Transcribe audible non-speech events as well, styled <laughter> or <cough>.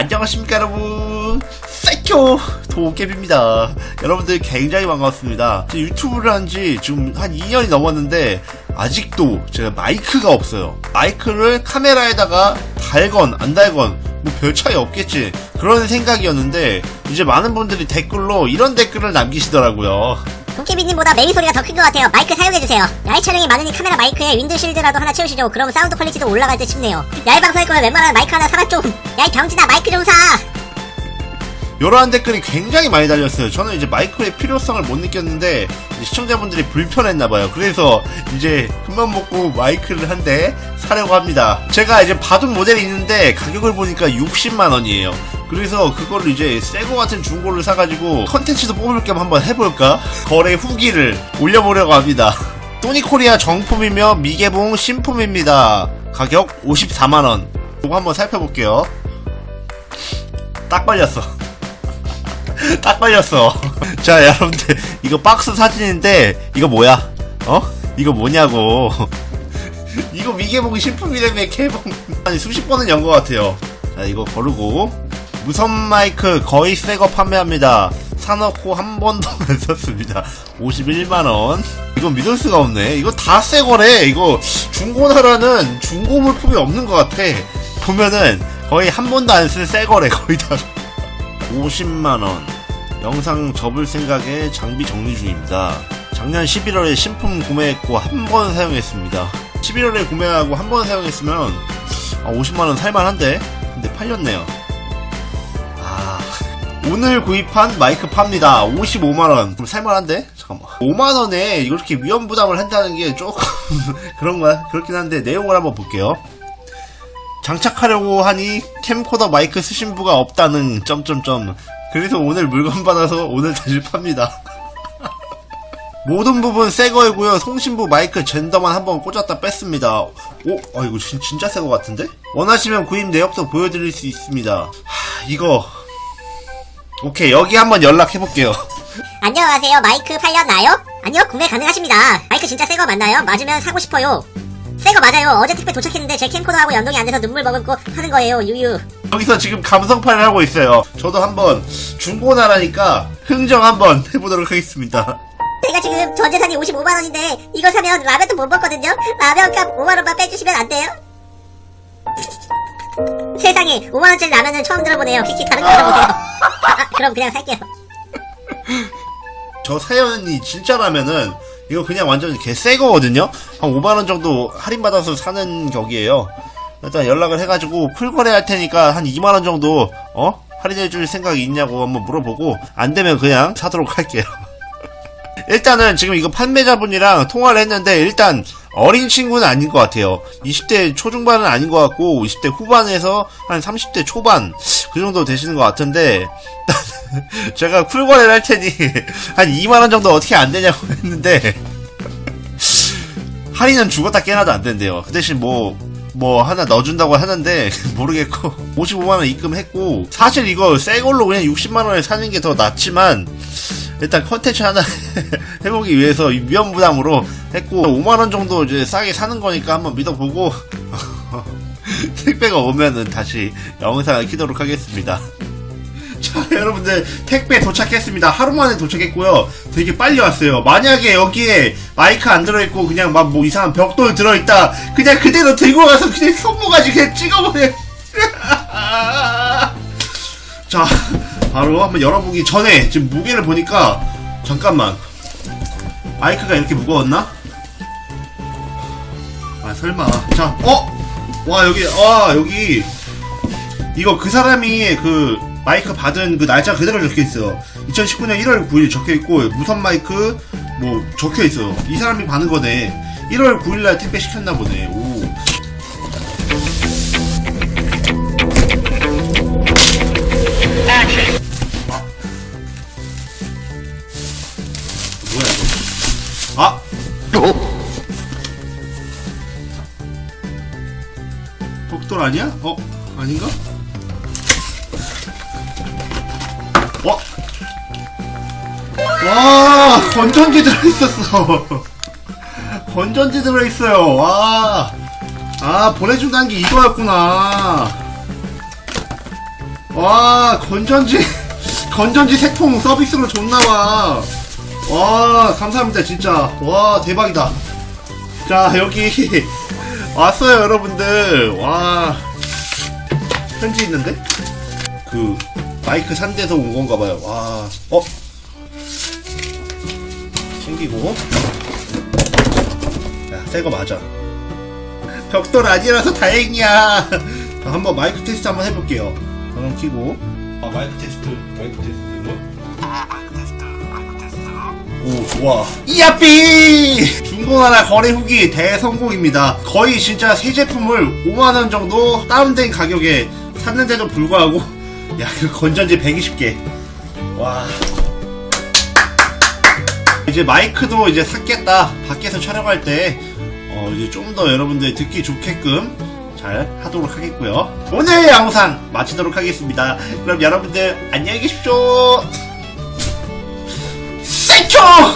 안녕하십니까 여러분. 사이코 도깨비입니다. 여러분들 굉장히 반갑습니다. 제 유튜브를 한 지 지금 한 2년이 넘었는데 아직도 제가 마이크가 없어요. 마이크를 카메라에다가 달건 안 달건 뭐 별 차이 없겠지. 그런 생각이었는데 이제 많은 분들이 댓글로 이런 댓글을 남기시더라고요 도깨비님보다 메이 소리가 더 큰 것 같아요. 마이크 사용해주세요. 야외 촬영이 많으니 카메라 마이크에 윈드 실드라도 하나 채우시죠. 그럼 사운드 퀄리티도 올라갈 듯 싶네요. 야외 방송할 거면 웬만하면 마이크 하나 사라 좀. 야이 병진아 마이크 좀 사. 이러한 댓글이 굉장히 많이 달렸어요. 저는 이제 마이크의 필요성을 못 느꼈는데 시청자분들이 불편했나봐요. 그래서 이제 큰맘 먹고 마이크를 한 대 사려고 합니다. 제가 이제 받은 모델이 있는데 가격을 보니까 60만 원이에요. 그래서 그거를 이제 새거 같은 중고를 사가지고 컨텐츠도 뽑을 겸 한번 해볼까? 거래 후기를 올려보려고 합니다. <laughs> 토니코리아 정품이며 미개봉 신품입니다. 가격 54만 원. 이거 한번 살펴볼게요. 딱 걸렸어. <laughs> 딱 걸렸어. <laughs> 자, 여러분들, 이거 박스 사진인데, 이거 뭐야? 어? 이거 뭐냐고. 이거 미개봉 신품이라며 개봉. 아니, 수십 번은 연 것 같아요. 자, 이거 거르고. 무선 마이크 거의 새거 판매합니다. 사놓고 한 번도 <laughs> 안 썼습니다. 51만원. 이건 믿을 수가 없네. 이거 다 새거래. 이거 중고나라는 중고 물품이 없는 것 같아. 보면은 거의 한 번도 안 쓴 새거래, 거의 다. 50만원. 영상 접을 생각에 장비 정리 중입니다. 작년 11월에 신품 구매했고 한 번 사용했습니다. 11월에 구매하고 한 번 사용했으면 아, 50만원 살만한데? 근데 팔렸네요. 아. 오늘 구입한 마이크 팝니다. 55만원. 그럼 살만한데? 잠깐만. 5만원에 이렇게 위험 부담을 한다는 게 조금 <laughs> 그런가? 그렇긴 한데 내용을 한번 볼게요. 장착하려고 하니 캠코더 마이크 쓰신 부가 없다는 점점점 그래서 오늘 물건 받아서 오늘 다시 팝니다 <laughs> 모든 부분 새 거이고요 송신부 마이크 젠더만 한번 꽂았다 뺐습니다 오? 아 이거 진, 진짜 새 거 같은데? 원하시면 구입 내역도 보여드릴 수 있습니다 하 이거 오케이 여기 한번 연락해볼게요 <laughs> 안녕하세요. 마이크 팔렸나요? 아니요. 구매 가능하십니다. 마이크 진짜 새 거 맞나요? 맞으면 사고 싶어요. 새 거 맞아요. 어제 택배 도착했는데 제 캠코더하고 연동이 안 돼서 눈물 머금고 하는 거예요. 유유. 여기서 지금 감성판을 하고 있어요 저도 한번 중고나라니까 흥정 한번 <laughs> 해보도록 하겠습니다 제가 지금 전 재산이 55만 원인데 이거 사면 라면도 못 먹거든요. 라면값 5만 원만 빼주시면 안 돼요? 세상에 5만 원짜리 라면은 처음 들어보네요. 키키 다른 거 알아보세요. 아, <laughs> 그럼 그냥 살게요. 저 사연이 진짜라면은 이거 그냥 완전 개새 거거든요. 한 5만 원 정도 할인 받아서 사는 격이에요. 일단 연락을 해가지고 풀거래 할 테니까 한 2만 원 정도 어 할인해 줄 생각이 있냐고 한번 물어보고 안 되면 그냥 사도록 할게요. <laughs> 일단은 지금 이거 판매자분이랑 통화를 했는데 일단 어린 친구는 아닌 것 같아요. 20대 초중반은 아닌 것 같고 20대 후반에서 한 30대 초반 그 정도 되시는 것 같은데 <laughs> 제가 쿨거래를 할 테니 <laughs> 한 2만 원 정도 어떻게 안 되냐고 <laughs> 했는데 할인은 죽었다 깨나도 안 된대요. 그 대신 뭐, 뭐 하나 넣어준다고 하는데 모르겠고 55만원 입금했고 사실 이거 새 걸로 그냥 60만원에 사는 게 더 낫지만 일단 컨텐츠 하나 <laughs> 해보기 위해서 이 위험 부담으로 했고 5만원 정도 이제 싸게 사는 거니까 한번 믿어보고 <laughs> 택배가 오면은 다시 영상을 키도록 하겠습니다. <laughs> 자, 여러분들, 택배 도착했습니다. 하루 만에 도착했고요. 되게 빨리 왔어요. 만약에 여기에 마이크 안 들어있고, 그냥 막 뭐 이상한 벽돌 들어있다. 그냥 그대로 들고 가서 그냥 손모가지 그냥 찍어버려. 자, 바로 한번 열어보기 전에, 지금 무게를 보니까, 잠깐만. 마이크가 이렇게 무거웠나? 아, 설마. 자, 어? 와, 여기, 와, 여기. 이거 그 사람이 그 마이크 받은 그 날짜 그대로 적혀 있어요. 2019년 1월 9일 적혀 있고 무선 마이크 뭐 적혀 있어요. 이 사람이 받은 거네. 1월 9일 날 택배 시켰나 보네. 오. 아. 뭐 아. 벽돌 아니야? 어? 아닌가? 와! 와! 건전지 들어있었어! <laughs> 건전지 들어있어요! 와! 아, 보내준다는 게 이거였구나! 와 건전지 <laughs> 건전지 세통 서비스로 줬나봐 와 감사합니다 진짜. 와 대박이다. 자 여기 <laughs> 왔어요 여러분들. 와. 편지 있는데? 그 마이크 산 데서 온 건가 봐요. 와. 어? 챙기고. 야 새 거 맞아. 벽돌 아니라서 다행이야. <laughs> 자, 한번 마이크 테스트 한번 해볼게요. 전원 키고. 아 마이크 테스트 마이크 테스트 오 좋아. 이야삐! 중고나라 거래 후기 대성공입니다. 거의 진짜 새 제품을 5만원 정도 다운된 가격에 샀는데도 불구하고 <laughs> 야그 건전지 120개. 와. 이제 마이크도 이제 샀겠다. 밖에서 촬영할 때 어, 이제 좀 더 여러분들 듣기 좋게끔 잘 하도록 하겠고요. 오늘 영상 마치도록 하겠습니다. 그럼 여러분들 안녕히 계십시오 冲